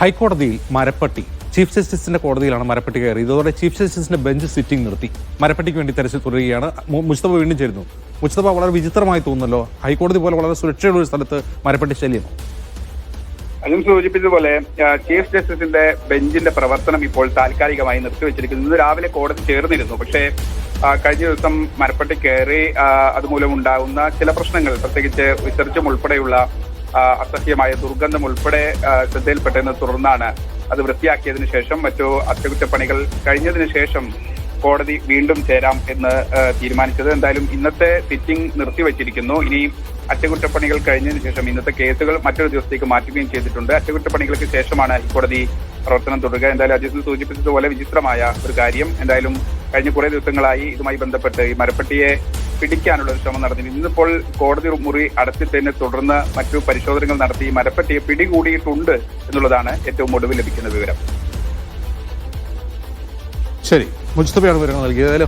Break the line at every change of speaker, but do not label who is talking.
ഹൈക്കോടതിയിൽ മരപ്പട്ടി ചീഫ് ജസ്റ്റിസിന്റെ കോടതിയിലാണ് മരപ്പട്ടി കയറി ഇതോടെ ചീഫ് ജസ്റ്റിസിന്റെ ബെഞ്ച് സിറ്റിംഗ് നിർത്തി. മരപ്പട്ടിക്ക് വേണ്ടി തെരച്ചിൽ തുടരുകയാണ്. മുസ്തഫ വീണ്ടും ചേരുന്നു. മുസ്തഫ വളരെ വിചിത്രമായി തോന്നുന്നല്ലോ. ഹൈക്കോടതി പോലെ വളരെ സുരക്ഷയുള്ള ഒരു സ്ഥലത്ത് മരപ്പട്ടി ശല്യം.
അതും സൂചിപ്പിച്ചതുപോലെ ചീഫ് ജസ്റ്റിസിന്റെ ബെഞ്ചിന്റെ പ്രവർത്തനം ഇപ്പോൾ താൽക്കാലികമായി നിർത്തിവെച്ചിരിക്കുന്നു. ഇന്ന് രാവിലെ കോടതി ചേർന്നിരുന്നു. പക്ഷേ കഴിഞ്ഞ ദിവസം മരപ്പട്ടി കയറി അതുമൂലം ഉണ്ടാകുന്ന ചില പ്രശ്നങ്ങൾ പ്രത്യേകിച്ച് റിസർച്ചും ഉൾപ്പെടെയുള്ള അസഹ്യമായ ദുർഗന്ധം ഉൾപ്പെടെ ശ്രദ്ധയിൽപ്പെട്ടതിനെ തുടർന്നാണ് അത് വൃത്തിയാക്കിയതിനു ശേഷം മറ്റു അറ്റകുറ്റപ്പണികൾ കഴിഞ്ഞതിനു ശേഷം കോടതി വീണ്ടും ചേരാം എന്ന് തീരുമാനിച്ചത്. എന്തായാലും ഇന്നത്തെ സിറ്റിംഗ് നിർത്തിവച്ചിരിക്കുന്നു. ഇനി അറ്റകുറ്റപ്പണികൾ കഴിഞ്ഞതിന് ശേഷം ഇന്നത്തെ കേസുകൾ മറ്റൊരു ദിവസത്തേക്ക് മാറ്റുകയും ചെയ്തിട്ടുണ്ട്. അറ്റകുറ്റപ്പണികൾക്ക് ശേഷമാണ് കോടതി പ്രവർത്തനം തുടരുക. എന്തായാലും അജിത്ത് സൂചിപ്പിച്ചതുപോലെ വിചിത്രമായ ഒരു കാര്യം. എന്തായാലും കഴിഞ്ഞ കുറേ ദിവസങ്ങളായി ഇതുമായി ബന്ധപ്പെട്ട് ഈ മരപ്പെട്ടിയെ പിടിക്കാനുള്ള ഒരു ശ്രമം നടത്തി ഇന്നിപ്പോൾ കോടതി മുറി അടച്ചിട്ടതിനെ തുടർന്ന് മറ്റു പരിശോധനകൾ നടത്തി മരപ്പട്ടിയെ പിടികൂടിയിട്ടുണ്ട് എന്നുള്ളതാണ് ഏറ്റവും ഒടുവിൽ ലഭിക്കുന്ന വിവരം.
ശരി. മുസ്തഫയാണ് വിവരങ്ങൾ നൽകിയത്.